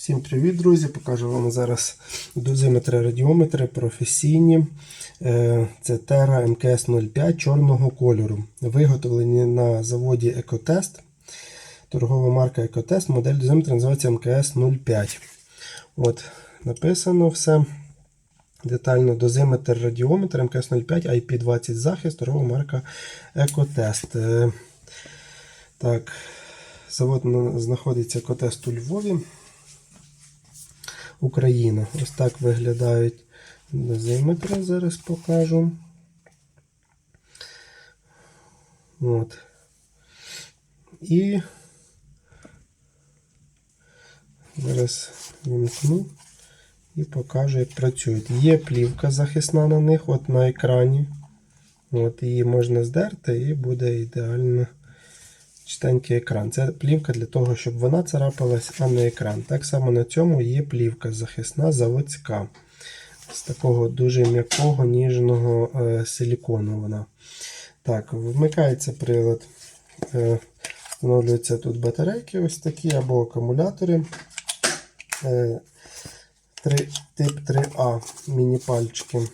Всім привіт, друзі! Покажу вам зараз дозиметри радіометри професійні. Е, Це Terra MKS 05 чорного кольору. Виготовлені на заводі Екотест. Торгова марка Екотест. Модель дозиметра називається МКС 05. От, Написано все. Детально дозиметр радіометр МКС 05 IP20 захист, торгова марка Екотест. Е, Так, завод знаходиться Екотест у Львові. Україна. Ось так виглядають дозиметри, зараз покажу. От. І зараз вімкну і покажу, як працюють. Є плівка захисна на них, от на екрані. От, її можна здерти і буде ідеально чистенький екран. Це плівка для того, щоб вона царапалась, а не екран. Так само на цьому є плівка захисна заводська. З такого дуже м'якого, ніжного е, силікону вона. Так, вмикається прилад. Е, встановлюються тут батарейки ось такі або акумулятори. Е, 3, тип 3А міні-пальчики.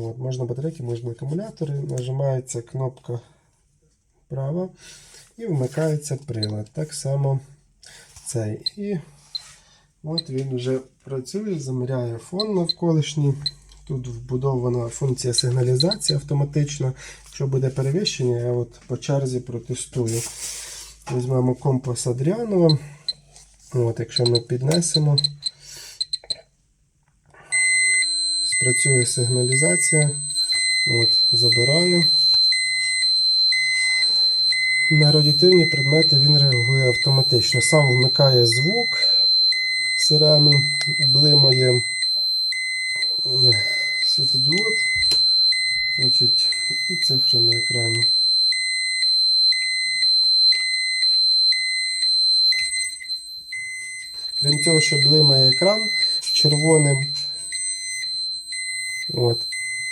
От, можна батарейки, можна акумулятори. Нажимається кнопка права і вмикається прилад. Так само цей. І от він вже працює, заміряє фон навколишній. Тут вбудована функція сигналізації автоматична. Якщо буде перевищення, я от по черзі протестую. Візьмемо компас Адріанова. От, Якщо ми піднесемо, спрацює сигналізація. От, Забираю. На радіоактивні предмети він реагує автоматично. Сам вмикає звук сирену, блимає світодіод. Значить, і цифри на екрані. Крім цього, що блимає екран червоним. От.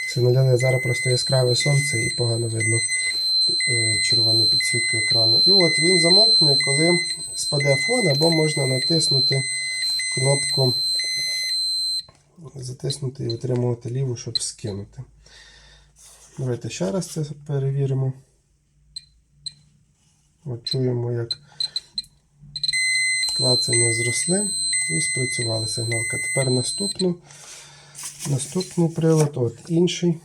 Сигналізує зараз просто яскраве сонце і погано видно е, червону підсвітку екрану. І от він замовкне, коли спаде фон, або можна натиснути кнопку затиснути і отримувати ліву, щоб скинути. Давайте ще раз це перевіримо. От чуємо, як клацання зросли і спрацювала сигналка. Тепер наступну. Наступний прилад, от інший.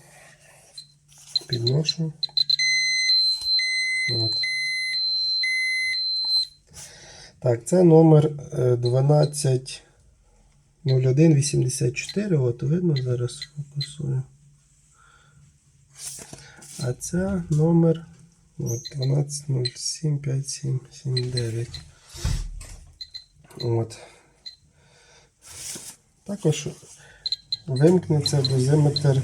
Підношу. От. Так, це номер е, 120184. От видно, зараз фокусую. А це номер от, 12075779. От. Також вимкнеться дозиметр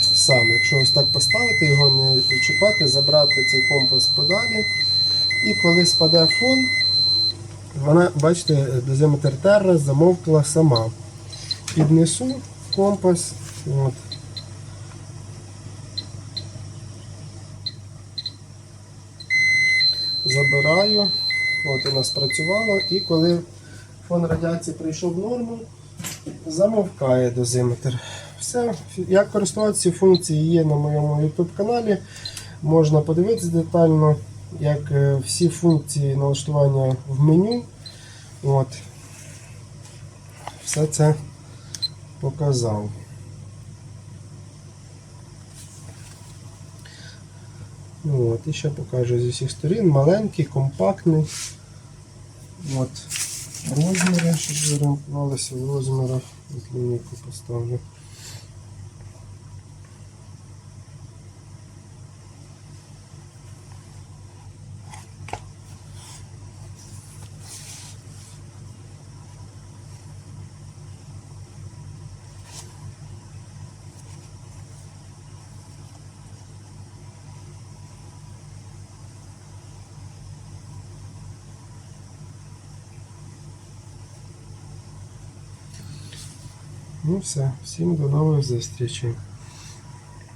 сам. Якщо ось так поставити, його не чіпати, забрати цей компас подалі. І коли спаде фон, вона, бачите, дозиметр терра замовкла сама. Піднесу компас. От. Забираю. От вона спрацювала. І коли фон радіації прийшов в норму, замовкає дозиметр. Все, як користуватися функцією є на моєму YouTube каналі. Можна подивитися детально, як е, всі функції налаштування в меню. От. Все це показав. От, і ще покажу зі всіх сторін. Маленький, компактний. От. Розміри, щоб зорієнтувалися в розмірах. От лінійку поставлю. Ну все, всім до нових зустрічей.